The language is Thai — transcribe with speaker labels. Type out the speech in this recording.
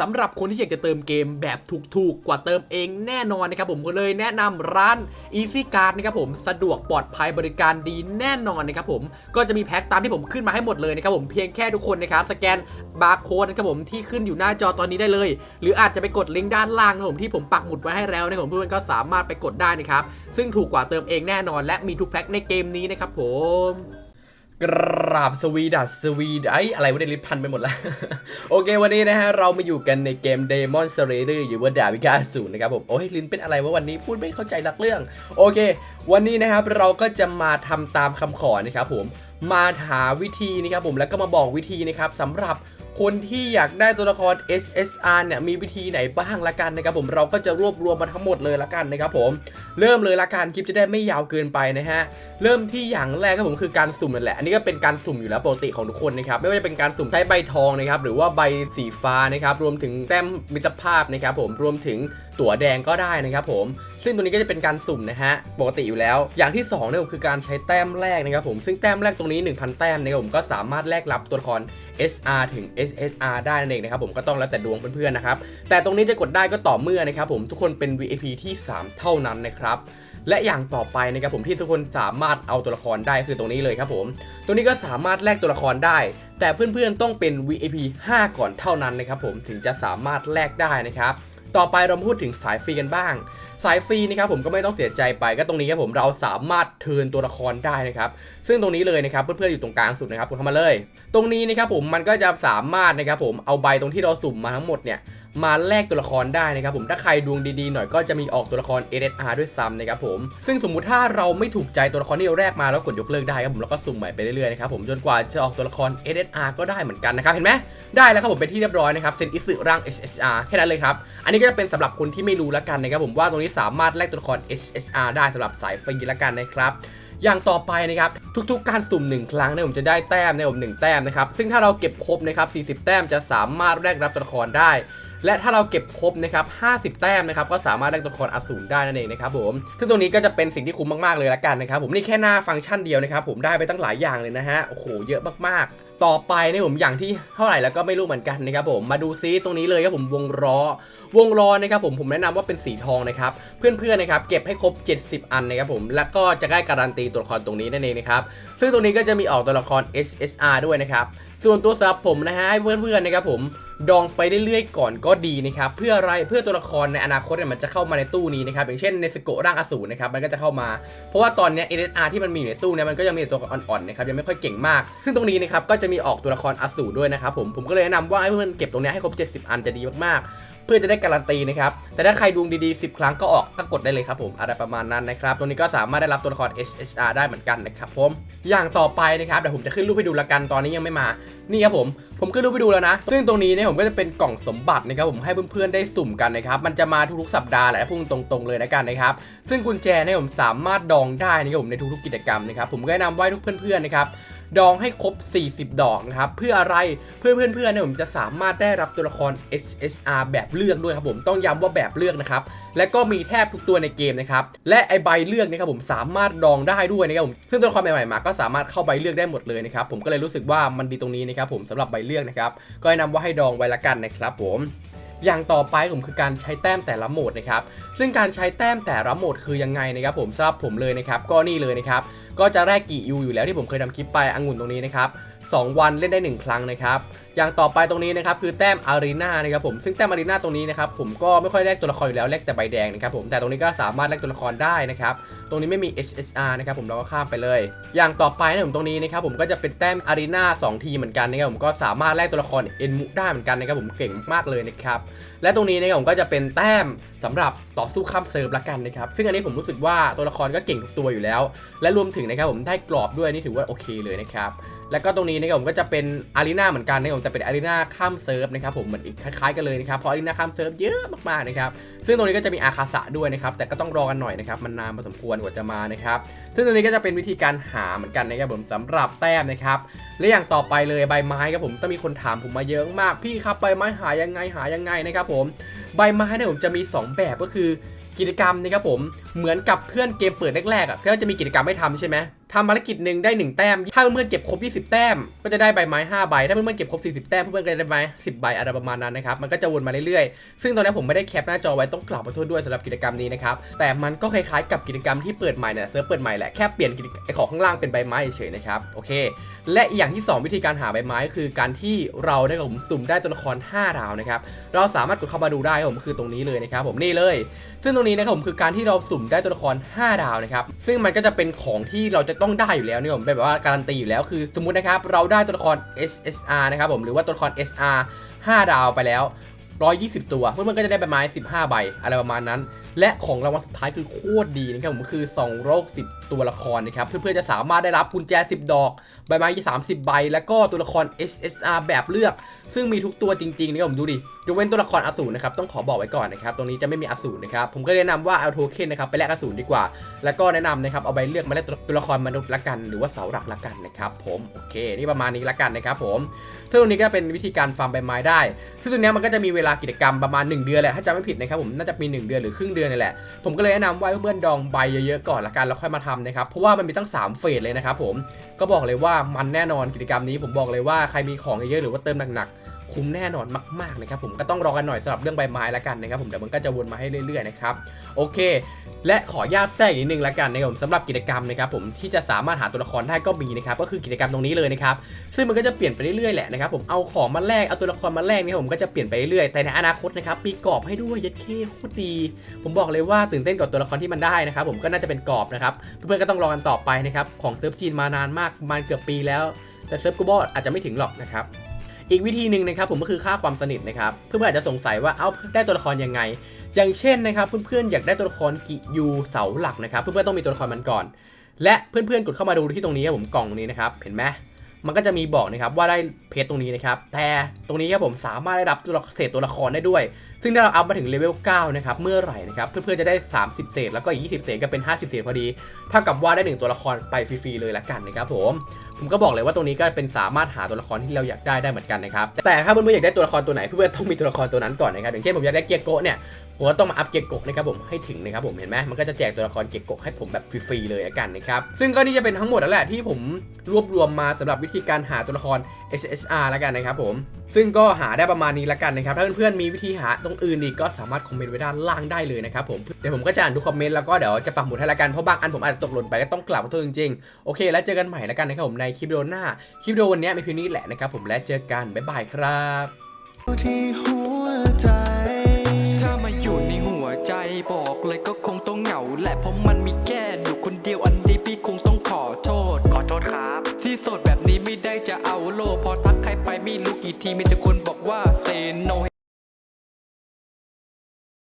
Speaker 1: สำหรับคนที่อยากจะเติมเกมแบบถูกๆ กว่าเติมเองแน่นอนนะครับผมก็เลยแนะนำร้าน Easy Card นะครับผมสะดวกปลอดภัยบริการดีแน่นอนนะครับผมก็จะมีแพ็คตามที่ผมขึ้นมาให้หมดเลยนะครับผมเพียงแค่ทุกคนนะครับสแกนบาร์โค้ดนะครับผมที่ขึ้นอยู่หน้าจอตอนนี้ได้เลย หรืออาจจะไปกดลิงก์ด้านล่างนะครับผมที่ผมปักหมุดไว้ให้แล้วนะครับผมเพื่อนๆก็สามารถไปกดได้นะครับซึ่งถูกกว่าเติมเองแน่นอน และมีทุกแพ็คในเกมนี้นะครับผม กราบสวีดัสสวีดไออะไรวะเนี่ยลิ้นพันไปหมดแล้ว โอเควันนี้นะฮะ เรามาอยู่กันในเกม Demon s l a y e r อยู่ว่าดาวิกาสูนนะครับผม โอ้ยลิ้นเป็นอะไรวะวันนี้พูดไม่เข้าใจลักเรื่อง โอเค วันนี้นะครับเราก็จะมาทำตามคำขอนะครับผมมาหาวิธีนะครับผมแล้วก็มาบอกวิธีนะครับสำหรับคนที่อยากได้ตัวละคร SSR เนี่ยมีวิธีไหนบ้างละกันนะครับผมเราก็จะรวบรวมมาทั้งหมดเลยละกันนะครับผมเริ่มเลยละกันคลิปจะได้ไม่ยาวเกินไปนะฮะเริ่มที่อย่างแรกครับผมคือการสุ่มนั่นแหละอันนี้ก็เป็นการสุ่มอยู่แล้วปกติของทุกคนนะครับไม่ว่าจะเป็นการสุ่มใช้ใบทองนะครับหรือว่าใบสีฟ้านะครับรวมถึงแต้มมิตรภาพนะครับผมรวมถึงตั๋วแดงก็ได้นะครับผม ซึ่งตัวนี้ก็จะเป็นการสุ่มนะฮะ ปกติอยู่แล้ว อย่างที่2เนี่ยคือการใช้แต้มแรกนะครับผม ซึ่งแต้มแรกตรงนี้ 1,000 แต้มนะครับผมก็สามารถแลกรับตัวละคร SR ถึง SSR ได้นั่นเองนะครับผมก็ต้องแล้วแต่ดวงเพื่อนๆนะครับ แต่ตรงนี้จะกดได้ก็ต่อเมื่อนะครับผมทุกคนเป็น VIP ที่ 3 เท่านั้นนะครับ และอย่างต่อไปนะครับผมที่ทุกคนสามารถเอาตัวละครได้คือตรงนี้เลยครับผมตัวนี้ก็สามารถแลกตัวละครได้ แต่เพื่อนๆต้องเป็น VIP 5 ก่อนเท่านั้นนะครับผมถึงจะสามารถแลกได้นะครับต่อไปเราพูดถึงสายฟรีกันบ้าง สายฟรีนะครับผมก็ไม่ต้องเสียใจไปก็ตรงนี้ครับผมเราสามารถเทินตัวละครได้นะครับซึ่งตรงนี้เลยนะครับเพื่อนๆอยู่ตรงกลางสุดนะครับกดเข้ามาเลย ตรงนี้นะครับผมมันก็จะสามารถนะครับผมเอาใบตรงที่เราสุ่มมาทั้งหมดเนี่ย มาแลกตัวละครได้นะครับผมถ้าใครดวงดีๆหน่อยก็จะมีออกตัวละคร SSR ด้วยซ้ำนะครับผมซึ่งสมมุติถ้าเราไม่ถูกใจตัวละครที่เราแรกมาแล้วกดยกเลิกได้ครับผมแล้วก็สุ่มใหม่ไปเรื่อยๆนะครับผมจนกว่าจะออกตัวละคร SSR ก็ได้เหมือนกันนะครับเห็นไหมได้แล้วครับผมเป็นที่เรียบร้อยนะครับเซนอิสึร่าง SSR แค่นั้นเลยครับอันนี้ก็จะเป็นสำหรับคนที่ไม่รู้ละกันนะครับผมว่าตรงนี้สามารถแลกตัวละคร SSR ได้สำหรับสายฟรีละกันนะครับอย่างต่อไปนะครับทุกๆการสุ่ม 1 ครั้งเนี่ยผมจะได้แต้มในผม1แต้มนะครับซึ่งถ้าเราเก็บครบนะครับ40 แต้มจะสามารถแลกรับตัวละครได้ และถ้าเราเก็บครบนะครับ50 แต้มนะครับก็สามารถแลกตัวละครอสูรได้นั่นเองนะครับผมซึ่งตรงนี้ก็จะเป็นสิ่งที่คุ้มมากๆเลยละกันนะครับผมนี่แค่หน้าฟังก์ชันเดียวนะครับผมได้ไปตั้งหลายอย่างเลยนะฮะโอ้โหเยอะมากๆต่อไปนี่ผมอย่างที่เท่าไหร่แล้วก็ไม่รู้เหมือนกันนะครับผมมาดูซิตรงนี้เลยครับผมวงล้อวงล้อนะครับผมผมแนะนำว่าเป็นสีทองนะครับเพื่อนๆนะครับเก็บให้ครบ 70 อันนะครับผมแล้วก็จะได้การันตีตัวละครตรงนี้นั่นเองนะครับซึ่งตรงนี้ก็จะมีออกตัวละคร SSR ด้วยนะครับส่วนตัวสำหรับผมนะฮะให้เพื่อนๆนะครับผม ดองไปเรื่อยๆก่อนก็ดีนะครับเพื่ออะไรเพื่อตัวละครในอนาคตเนี่ยมันจะเข้ามาในตู้นี้นะครับอย่างเช่นในสโกร่างอสูรนะครับมันก็จะเข้ามา เพราะว่าตอนนี้ย SSR ที่มันมีอยู่ในตู้เนี่ยมันก็ยังมีตัวอ่อนๆนะครับยังไม่ค่อยเก่งมาก ซึ่งตรงนี้นะครับก็จะมีออกตัวละครอสูรด้วยนะครับผมผมก็เลยแนะนำว่าให้เพื่อนเก็บตรงนี้ให้ครบ 70 อันจะดีมากๆเพื่อจะได้การันตีนะครับ แต่ถ้าใครดวงดีๆ 10 ครั้งก็ออกก็กดได้เลยครับผม อะไรประมาณนั้นนะครับตรงนี้ก็สามารถได้รับตัวละคร SSR ได้เหมือนกันนะครับผม อย่างต่อไปนะครับเดี๋ยวผมจะขึ้นรูปให้ดูละกัน ตอนนี้ยังไม่มา นี่ครับผม ผมก็รูปไปดูแล้วนะ ซึ่งตรงนี้เนี่ยผมก็จะเป็นกล่องสมบัตินะครับผมให้เพื่อนๆได้สุ่มกันนะครับมันจะมาทุกๆสัปดาห์แหละพุ่งตรงๆเลยนะกันนะครับซึ่งกุญแจเนี่ยผมสามารถดองได้นะครับผมในทุกๆกิจกรรมนะครับผมก็แนะนำไว้ทุกเพื่อนๆนะครับ ดองให้ครบ 40 ดอกนะครับ เพื่ออะไรเพื่อเพื่อนๆเนี่ยผมจะสามารถได้รับตัวละคร SSR แบบเลือกด้วยครับผมต้องย้ำว่าแบบเลือกนะครับ และก็มีแทบทุกตัวในเกมนะครับ และไอใบเลือกนะครับผมสามารถดองได้ด้วยนะครับผมซึ่งตัวละครใหม่ๆมาก็สามารถเข้าใบเลือกได้หมดเลยนะครับผมก็เลยรู้สึกว่ามันดีตรงนี้นะครับผมสำหรับใบเลือกนะครับก็แนะนำว่าให้ดองไว้ละกันนะครับผมอย่างต่อไปผมคือการใช้แต้มแต่ละโหมดนะครับ ซึ่งการใช้แต้มแต่ละโหมดคือยังไงนะครับผมสำหรับผมเลยนะครับ ก็นี่เลยนะครับ ก็จะแรกกี่ยูอยู่แล้วที่ผมเคยทำคลิปไปองุ่นตรงนี้นะครับ 2 วันเล่นได้ 1 ครั้งนะครับอย่างต่อไปตรงนี้นะครับคือแต้มอารีนานะครับผมซึ่งแต้มอารีนาตรงนี้นะครับผมก็ไม่ค่อยแลกตัวละครอยู่แล้วแลกแต่ใบแดงนะครับผมแต่ตรงนี้ก็สามารถแลกตัวละครได้นะครับตรงนี้ไม่มี SSR นะครับผมเราก็ข้ามไปเลย อย่างต่อไปนะผมตรงนี้นะครับผมก็จะเป็นแต้มอารีนา2ทีเหมือนกันนะครับผมก็สามารถแลกตัวละครเอ็นมุได้เหมือนกันนะครับผมเก่งมากเลยนะครับและตรงนี้นะครับผมก็จะเป็นแต้มสำหรับต่อสู้ข้ามเซิร์ฟละกันนะครับซึ่งอันนี้ผมรู้สึกว่าตัวละครก็เก่งทุกตัวอยู่แล้ว และรวมถึงนะครับผมได้กรอบด้วยนี่ถือว่าโอเคเลยนะครับ แล้วก็ตรงนี้นะครับผมก็จะเป็นอารีนาเหมือนกันนะครับผมแต่เป็นอารีนาข้ามเซิร์ฟนะครับผมเหมือนอีกคล้ายๆกันเลยนะครับเพราะอารีนาข้ามเซิร์ฟเยอะมากๆนะครับซึ่งตรงนี้ก็จะมีอาคาสะด้วยนะครับแต่ก็ต้องรอกันหน่อยนะครับมันนานพอสมควรกว่าจะมานะครับซึ่งตรงนี้ก็จะเป็นวิธีการหาเหมือนกันนะครับผมสำหรับแต้มนะครับและอย่างต่อไปเลยใบไม้ครับผมต้องมีคนถามผมมาเยอะมากพี่ครับใบไม้หายังไงหายังไงนะครับผมใบไม้เนี่ยผมจะมีสองแบบก็คือกิจกรรมนะครับผมเหมือนกับเพื่อนเกมเปิดแรกๆอะก็จะมีกิจกรรมให้ทำใช่ไหม ทำภารกิจหนึ่งได้ 1 แต้ม ถ้าเพื่อนๆเก็บครบ 20 แต้ม ก็จะได้ใบไม้ 5 ใบ ถ้าเพื่อนๆเก็บครบ 40 แต้ม เพื่อนๆก็จะได้ใบไม้10 ใบอะไรประมาณนั้นนะครับ มันก็จะวนมาเรื่อยๆ ซึ่งตอนนี้ผมไม่ได้แคปหน้าจอไว้ต้องกล่าวขอโทษด้วยสำหรับกิจกรรมนี้นะครับ แต่มันก็คล้ายๆกับกิจกรรมที่เปิดใหม่เนี่ยเซิร์ฟเปิดใหม่แหละ แค่เปลี่ยนไอของข้างล่างเป็นใบไม้เฉยๆนะครับ โอเค และอีกอย่างที่ 2 วิธีการหาใบไม้คือการที่เราได้ผมสุ่มได้ตัวละคร 5 ดาวนะครับ เราสามารถกดเข้ามาดูได้ผมคือตรงนี้เลยนะครับผมนี่เลย ซึ่งตรงนี้นะครับผมคือการที่เราสุ่มได้ตัวละคร 5 ดาวนะครับ ซึ่งมันก็จะเป็นของที่เราจะต้องได้อยู่แล้วเนี่ยผมเป็นแบบว่าการันตีอยู่แล้วคือ สมมุตินะครับเราได้ตัวละคร SSR นะครับผมหรือว่าตัวละคร SR 5 ดาวไปแล้ว 120 ตัวเพื่อนๆก็จะได้ใบไม้ 15 ใบอะไรประมาณนั้น และของรางวัลสุดท้ายคือโคตรดีนะครับผมคือ 2 โรค 10 ตัวละครนะครับเพื่อนๆจะสามารถได้รับกุญแจ 10 ดอกใบไม้30 ใบ แล้วก็ตัวละคร SSR แบบเลือก ซึ่งมีทุกตัวจริงๆนะครับผมดูดิยกเว้นตัวละครอสูรนะครับต้องขอบอกไว้ก่อนนะครับตรงนี้จะไม่มีอสูรนะครับผมก็แนะนำว่าเอาโทเค็นนะครับไปแลกอสูรดีกว่า แล้วก็แนะนำนะครับเอาใบเลือกมาแลกตัวละครมนุษย์ละกัน หรือว่าเสาหลักละกันนะครับผมโอเค นี่ประมาณนี้ละกันนะครับผมซึ่งตรงนี้ก็เป็นวิธีการฟาร์มใบไม้ได้ ซึ่งตรงนี้มันก็จะมีเวลากิจกรรมประมาณ 1 เดือนแหละถ้าจำไม่ผิดนะครับผมน่าจะมี 1 เดือนหรือครึ่งเดือนนี่แหละผมก็เลยแนะนำว่าเพื่อนๆดองใบเยอะๆก่อนละกันแล้วค่อยมาทำนะครับเพราะว่ามันมีตั้ง 3 เฟสเลยนะครับผมก็บอกเลยว่ามันแน่นอนกิจกรรมนี้ผมบอกเลยว่าใครมีของเยอะๆหรือว่าเติมหนักๆ คุ้มแน่นอนมากๆนะครับผมก็ต้องรอกันหน่อยสำหรับเรื่องใบไม้ละกันนะครับผมเดี๋ยวมันก็จะวนมาให้เรื่อยๆนะครับโอเค และขอญาตแทรกนิดนึงละกันนะครับผมสำหรับกิจกรรมนะครับผมที่จะสามารถหาตัวละครได้ก็มีนะครับก็คือกิจกรรมตรงนี้เลยนะครับซึ่งมันก็จะเปลี่ยนไปเรื่อยๆแหละนะครับผมเอาของมาแลกเอาตัวละครมาแลกเนี่ยผมก็จะเปลี่ยนไปเรื่อยๆแต่ในอนาคตนะครับมีกรอบให้ด้วยยัดเคโคตรดี ผมบอกเลยว่าตื่นเต้นกับตัวละครที่มันได้นะครับผมก็น่าจะเป็นกรอบนะครับเพื่อนๆก็ต้องรอกันต่อไปนะครับของเซิร์ฟจีนมานานมากมาณเกือบปีแล้วแต่เซิร์ฟกูบออาจจะไม่ถึงหรอกนะครับ อีกวิธีหนึ่งนะครับผมก็คือค่าความสนิทนะครับเพื่อนๆอาจจะสงสัยว่าเอ้าได้ตัวละครยังไง อย่างเช่นนะครับเพื่อนๆอยากได้ตัวละครกิยูเสาหลักนะครับเพื่อนๆต้องมีตัวละครมันก่อน และเพื่อนๆกดเข้ามาดูที่ตรงนี้ครับผมกล่องนี้นะครับเห็นไหมมันก็จะมีบอกนะครับว่าได้เพจตรงนี้นะครับ แต่ตรงนี้ครับผมสามารถได้รับตัวเศษตัวละครได้ด้วย ซึ่งถ้าเราอัพมาถึงเลเวล 9 นะครับ เมื่อไหร่นะครับ เพื่อนๆจะได้ 30 เศษ แล้วก็อีก 20 เศษก็เป็น 50 เศษพอดี เท่ากับว่าได้หนึ่งตัวละครไปฟรีๆเลยละกันนะครับผม ผมก็บอกเลยว่าตรงนี้ก็เป็นสามารถหาตัวละครที่เราอยากได้ได้เหมือนกันนะครับแต่ถ้าเพื่อนๆอยากได้ตัวละครตัวไหนเพื่อนๆต้องมีตัวละครตัวนั้นก่อนนะครับอย่างเช่นผมอยากได้เกียร์โกะเนี่ย ผมก็ต้องมาอัพเกียร์โกะนะครับผมให้ถึงนะครับผมเห็นไหมมันก็จะแจกตัวละครเกียร์โกะให้ผมแบบฟรีๆเลยละกันนะครับซึ่งก็นี่จะเป็นทั้งหมดแล้วแหละที่ผมรวบรวมมาสำหรับวิธีการหาตัวละคร SSR แล้วกันนะครับผม ซึ่งก็หาได้ประมาณนี้ละกันนะครับ ถ้าเพื่อนๆมีวิธีหาตรงอื่นอีกก็สามารถคอมเมนต์ไว้ด้านล่างได้เลยนะครับผมเดี๋ยวผมก็จะอ่านทุกคอมเมนต์แล้วก็เดี๋ยวจะปักหมุดให้ละกันเพราะบางอันผมอาจจะตกหล่นไปก็ต้องกลับขอโทษจริงๆโอเค แล้วเจอกันใหม่ละกันนะครับผมในคลิปวิดีโอหน้าคลิปวิดีโอวันนี้มีเพียงนี้แหละนะครับผมและเจอกันบ๊ายบายครับ
Speaker 2: ที่
Speaker 3: หัวใจ บอกเลยก็คงต้องเหงา แหละเพราะมันมีแค่อยู่คนเดียวอันนี้พี่คงต้องขอโทษ ขอโทษครับ ที่โสดแบบนี้ไม่ได้จะเอาโลกพอทักใครไปไม่รู้กี่ทีมีแต่คนบอกว่าเซโน